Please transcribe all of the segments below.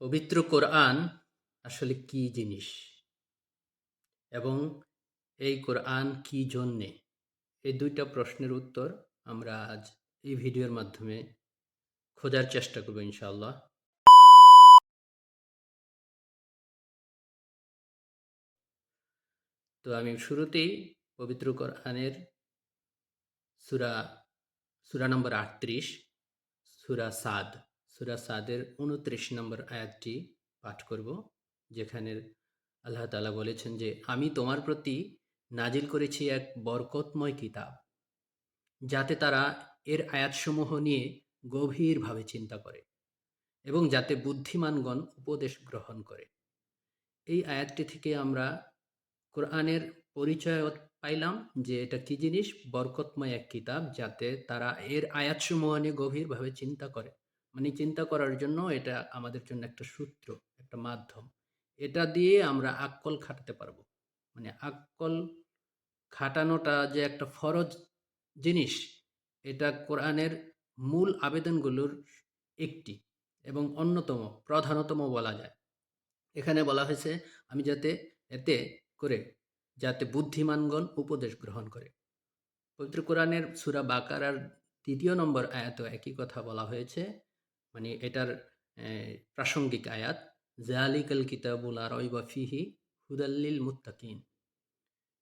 পবিত্র কোরআন আসলে কি জিনিস? এবং এই কোরআন কি জন্যে? এই দুইটা প্রশ্নের উত্তর আমরা আজ এই ভিডিওর মাধ্যমে খোঁজার চেষ্টা করব ইনশাআল্লাহ। তো আমি শুরুতেই পবিত্র কোরআনের সুরা সুরা নম্বর আটত্রিশ, সুরা সাদ। সুরা সাদের উনত্রিশ নম্বর আয়াতটি পাঠ করব, যেখানে আল্লাহ তালা বলেছেন যে, আমি তোমার প্রতি নাজিল করেছি এক বরকতময় কিতাব, যাতে তারা এর আয়াতসমূহ নিয়ে গভীরভাবে চিন্তা করে এবং যাতে বুদ্ধিমানগণ উপদেশ গ্রহণ করে। এই আয়াতটি থেকে আমরা কোরআনের পরিচয় পাইলাম যে, এটা কি জিনিস? বরকতময় এক কিতাব, যাতে তারা এর আয়াতসমূহ নিয়ে গভীরভাবে চিন্তা করে। মানে চিন্তা করার জন্য এটা আমাদের জন্য একটা সূত্র, একটা মাধ্যম। এটা দিয়ে আমরা আক্কল খাটাতে পারব। মানে আক্কল খাটানোটা যে একটা ফরজ জিনিস, এটা কোরআনের মূল আবেদনগুলোর একটি এবং অন্যতম, প্রধানতম বলা যায়। এখানে বলা হয়েছে, আমি যাতে, এতে করে, যাতে বুদ্ধিমানগণ উপদেশ গ্রহণ করে। পবিত্র কোরআনের সুরা বাকারার তৃতীয় নম্বর আয়াত একই কথা বলা হয়েছে মানে এটার প্রাসঙ্গিক আয়াত জালিকাল কিতাবুল আরইবা ফিহি হুদাল্লিল মুত্তাকিন।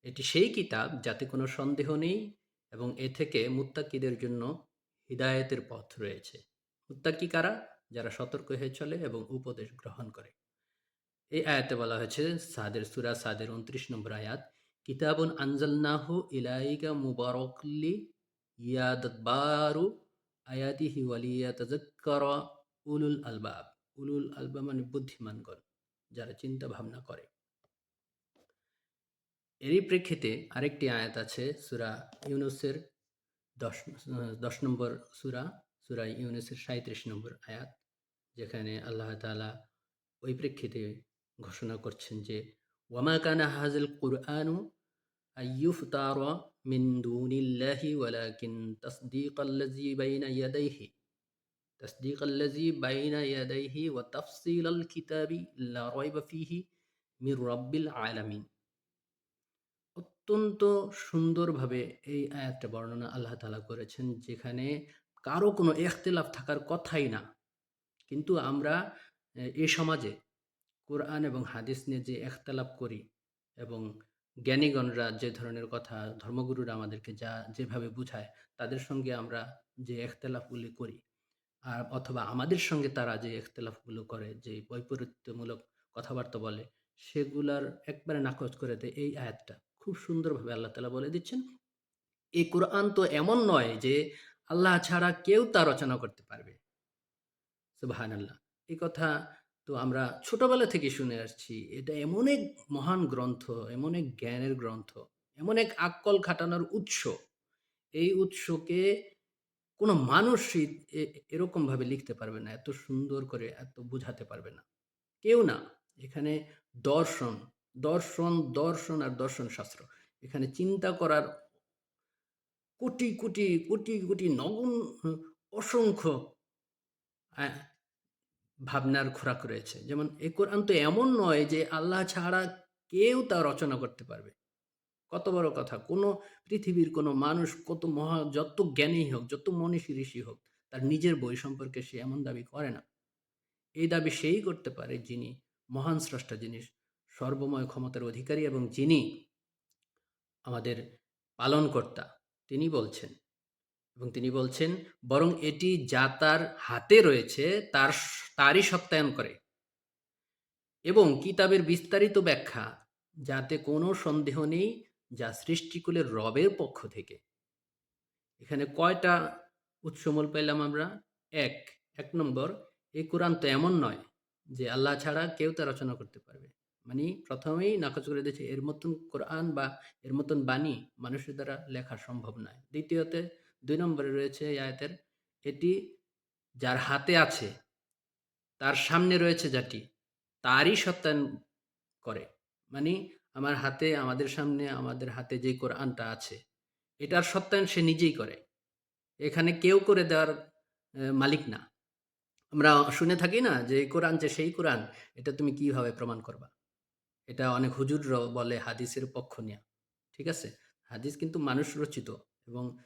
এটি সেই কিতাব যাতে কোনো সন্দেহ নেই এবং এ থেকে মুত্তাকিদের জন্য হৃদায়তের পথ রয়েছে। মুত্তাকি কারা? যারা সতর্ক হয়ে চলে এবং উপদেশ গ্রহণ করে। এই আয়াতে বলা হয়েছে, সাদের সুরা সাদের উনত্রিশ নম্বর আয়াত, কিতাবুন আনজালনাহু ইলাইকা মুবারকলি ইয়াদবারু আয়াতিহি ওয়ালিয়া তাজাক্কারা উলুল আলবাব উলুল আলবাব মানে বুদ্ধিমানগণ যারা চিন্তা ভাবনা করে। এরই প্রেক্ষিতে আরেকটি আয়াত আছে সুরা ইউনুসের দশ দশ নম্বর সুরা সুরা ইউনুসের সাঁত্রিশ নম্বর আয়াত, যেখানে আল্লাহ তালা ওই প্রেক্ষিতে ঘোষণা করছেন যে ওয়ামা কানা হাজল কুরআনু আইয়ুফতার মিন দুনিল্লাহি ওয়ালাকিন তাসদীকাল্লাযী বাইনা ইয়াদাইহি تصديق الذي بين يديه وتفصيل الكتاب لا ريب فيه من رب العالمين অত্যন্ত সুন্দরভাবে এই আয়াতটা বর্ণনা আল্লাহ তালা করেছেন যেখানে কারো কোনো এখতেলাফ থাকার কথাই না কিন্তু আমরা এ সমাজে কোরআন এবং হাদিস নিয়ে যে এখতলাফ করি এবং জ্ঞানীগণরা যে ধরনের কথা ধর্মগুরুরা আমাদেরকে যা যেভাবে বুঝায়, তাদের সঙ্গে আমরা যে এখতলাফগুলি করি, আর অথবা আমাদের সঙ্গে তারা যে এখতলাফগুলো করে, যে বৈপরীত্যমূলক কথাবার্তা বলে, সেগুলার একবারে নাকচ করে দেয় এই আয়াতটা। খুব সুন্দরভাবে আল্লাহ তালা বলে দিচ্ছেন এই কোরআন তো এমন নয় যে আল্লাহ ছাড়া কেউ তা রচনা করতে পারবে। সুবাহান আল্লাহ এই কথা তো আমরা ছোটবেলা থেকে শুনে আসছি, এটা এমন এক মহান গ্রন্থ, এমন এক জ্ঞানের গ্রন্থ, এমন এক আক্কল খাটানোর উৎস। এই উৎসকে কোনো মানুষই এরকমভাবে লিখতে পারবে না, এত সুন্দর করে, এত বুঝাতে পারবে না। কেউ না, এখানে দর্শন দর্শন দর্শন আর দর্শন শাস্ত্র এখানে চিন্তা করার কোটি কোটি কোটি কোটি নগণ, অসংখ্য ভাবনার খোরাক রয়েছে। যেমন এ কোরআন তো এমন নয় যে আল্লাহ ছাড়া কেউ তা রচনা করতে পারবে। কত বড় কথা। কোনো পৃথিবীর কোনো মানুষ কত মহা, যত জ্ঞানী হোক, যত মনীষী, ঋষি হোক, তার নিজের বই সম্পর্কে সে এমন দাবি করে না। এই দাবি সেই করতে পারে যিনি মহান স্রষ্টা জিনিস সর্বময় ক্ষমতার অধিকারী এবং যিনি আমাদের পালনকর্তা। তিনি বলছেন এবং তিনি বলছেন, বরং এটি যা তার হাতে রয়েছে, তার তারই সত্যায়ন করে। এবং কিতাবের বিস্তারিত ব্যাখ্যা, যাতে কোনো সন্দেহ নেই যা সৃষ্টিকুলের রবের পক্ষ থেকে। এখানে কয়টা উৎসমূল পেলাম আমরা? এক এক নম্বর, এই কোরআন তো এমন নয় যে আল্লাহ ছাড়া কেউ তা রচনা করতে পারবে। মানে প্রথমেই নাকচ করে দিয়েছে, এর মতন কোরআন বা এর মতন বাণী মানুষের দ্বারা লেখা সম্ভব নয়। দ্বিতীয়তে দুই নম্বরে রয়েছে আয়াতের, এটি যার হাতে আছে, তার সামনে রয়েছে যাটি, তারই সত্যায়ন করে। মানে আমার হাতে, আমাদের সামনে, আমাদের হাতে যে কোরআনটা আছে, এটার সত্যায়ন সে নিজেই করে। এখানে কেউ করে দেওয়ার মালিক না। আমরা শুনে থাকি না যে কোরআন যে সেই কোরআন, এটা তুমি কীভাবে প্রমাণ করবা? এটা অনেক হুজুররাও বলে হাদিসের পক্ষ নেয়া। ঠিক আছে? হাদিস কিন্তু মানুষ রচিত এবং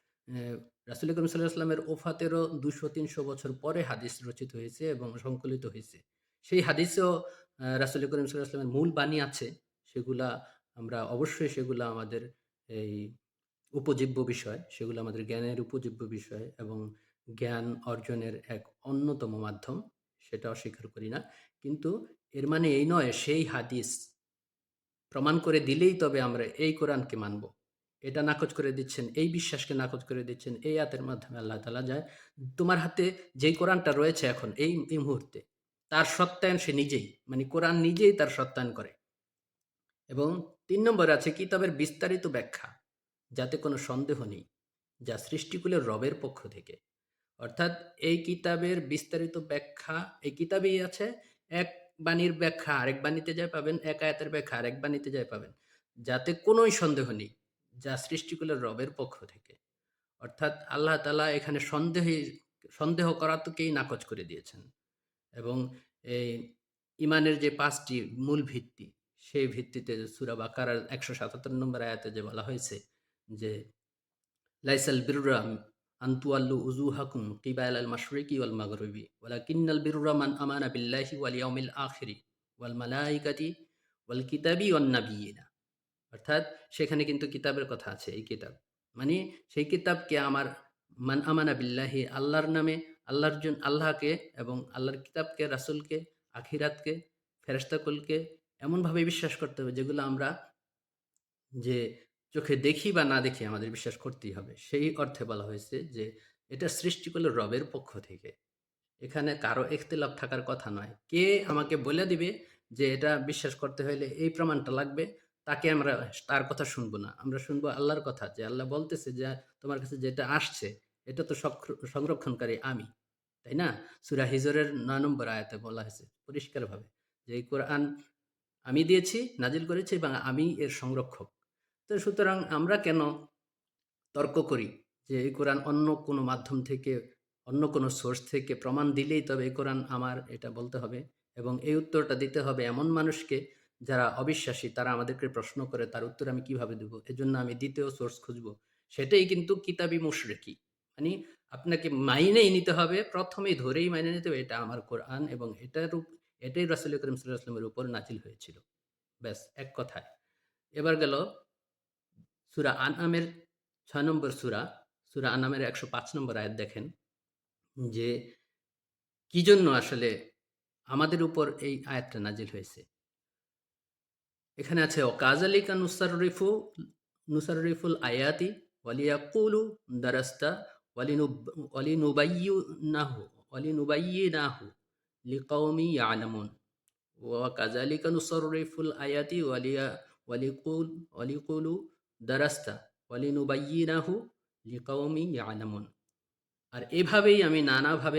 রাসুল করিম সাল্লাহ আসলামের ওফাতেরও দুশো তিনশো বছর পরে হাদিস রচিত হয়েছে এবং সংকলিত হয়েছে। সেই হাদিসেও রাসুল করিম আসলামের মূল বাণী আছে। সেগুলা আমরা অবশ্যই সেগুলো আমাদের এই উপজীব্য বিষয়, সেগুলো আমাদের জ্ঞানের উপজীব্য বিষয় এবং জ্ঞান অর্জনের এক অন্যতম মাধ্যম, সেটা অস্বীকার করি না। কিন্তু এর মানে এই নয়, সেই হাদিস প্রমাণ করে দিলেই তবে আমরা এই কোরআনকে মানব। এটা নাকচ করে দিচ্ছেন, এই বিশ্বাসকে নাকচ করে দিচ্ছেন, এই আতের মাধ্যমে আল্লাহ তালা যায়, তোমার হাতে যেই কোরআনটা রয়েছে এখন, এই এই মুহূর্তে, তার সত্যায়ন সে নিজেই মানে কোরআন নিজেই তার সত্যায়ন করে। এবং তিন নম্বর আছে কিতাবের বিস্তারিত ব্যাখ্যা, যাতে কোনো সন্দেহ নেই, যা সৃষ্টিকুলের রবের পক্ষ থেকে। অর্থাৎ এই কিতাবের বিস্তারিত ব্যাখ্যা, এই কিতাবেই আছে, এক বাণীর ব্যাখ্যা আরেক বাণীতে যায় পাবেন, এক আয়াতের ব্যাখ্যা আরেক বাণীতে যায় পাবেন, যাতে কোনোই সন্দেহ নেই। যা সৃষ্টিকুলের রবের পক্ষ থেকে। অর্থাৎ আল্লাহ তালা এখানে সন্দেহে, সন্দেহ করা করাতকেই নাকচ করে দিয়েছেন। এবং এই ইমানের যে পাঁচটি মূল ভিত্তি, সেই ভিত্তিতে সুরা বাকারার একশো সাতাত্তর নম্বর আয়াতে যে বলা হয়েছে যে, লাইসাল বিরুরা আন্তুয়াল্লু উজু হাকুম কিবায়াল আল মাশরিকি ওয়াল মাগরবি ওয়ালা কিন্নাল বিরুরা মান আমানা বিল্লাহি ওয়াল ইয়াউমিল আখিরি, ওয়াল মালাইকাতি ওয়াল কিতাবি ওয়ান অর্থাৎ সেখানে কিন্তু কিতাবের কথা আছে, এই কিতাব। মানে সেই কিতাবকে আমার মান আমানা বিল্লাহি, আল্লাহর নামে, আল্লাহর জন্য আল্লাহকে এবং আল্লাহর কিতাবকে, রাসুলকে, আখিরাতকে ফেরস্তাকুলকে এমনভাবে বিশ্বাস করতে হবে যেগুলো আমরা যে চোখে দেখি বা না দেখি আমাদের বিশ্বাস করতেই হবে। সেই অর্থে বলা হয়েছে যে এটা সৃষ্টি করল রবের পক্ষ থেকে। এখানে কারও ইখতিলাফ থাকার কথা নয়। কে আমাকে বলে দিবে যে এটা বিশ্বাস করতে হলে এই প্রমাণটা লাগবে? তাকে আমরা তার কথা শুনব না। আমরা শুনব আল্লাহর কথা, যে আল্লাহ বলতেছে যে তোমার কাছে যেটা আসছে, এটা তো সংরক্ষণকারী আমি, তাই না? সুরা হিজরের নয় নম্বর আয়াতে বলা হয়েছে পরিষ্কারভাবে যে এই কোরআন আমি দিয়েছি, নাজিল করেছি এবং আমি এর সংরক্ষক। তো সুতরাং আমরা কেন তর্ক করি যে এই কোরআন অন্য কোনো মাধ্যম থেকে, অন্য কোনো সোর্স থেকে প্রমাণ দিলেই তবে এই কোরআন আমার এটা বলতে হবে এবং এই উত্তরটা দিতে হবে এমন মানুষকে যারা অবিশ্বাসী, তারা আমাদেরকে প্রশ্ন করে, তার উত্তর আমি কীভাবে দেবো? এজন্য আমি দ্বিতীয় সোর্স খুঁজব। সেটাই কিন্তু কিতাবি মুশরেকি। মানে আপনাকে মাইনেই নিতে হবে, প্রথমেই ধরেই মাইনে নিতে হবে, এটা আমার কোরআন এবং এটার এটাই রাসুল করিম সাল্লাহামের উপর নাচিল হয়েছিল। ব্যাস, এক কথায়। এবার গেল সুরা আনামের ছয় নম্বর সুরা। সুরা আনামের একশো পাঁচ নম্বর আয়াত দেখেন যে, কি জন্য আসলে আমাদের উপর এই আয়াতটা নাজিল হয়েছে? এখানে আছে অকাজালিকা নুসারিফু নুসারিফুল আয়াতি, ওয়ালিয়াকুলু দারাস্তা ওয়ালিনু ওয়ালিনুবাইয়ু নাহু ওয়ালিনুবাইয়ি নাহু লিকৌমি ইয়ালামুন। ওয়াকাজালিকা নুসারিফুল আয়াতি, ওয়ালিয়া, ওয়ালিকুল, ওয়ালিকুলু দারাস্তা, ওয়ালিনুবাইয়িনাহু লিকৌমি ইয়ালামুন। আর এভাবেই আমি নানাভাবে